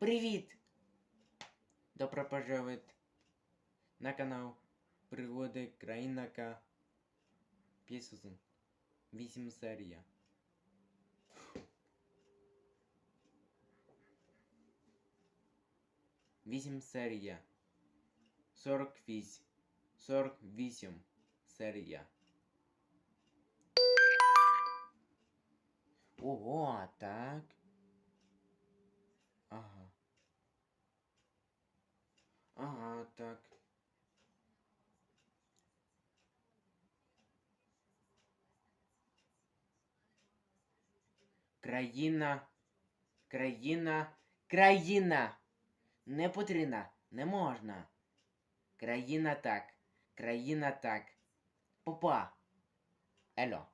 Привіт! Добро пожаловать на канал Пригоди Країнака 5 сезон. 8 серія. Вісім серія. 48. 48 серія. Ого, так. Ага, так. Країна. Країна. Країна. Не потрібна. Не можна. Країна так. Країна так. Попа. Ело.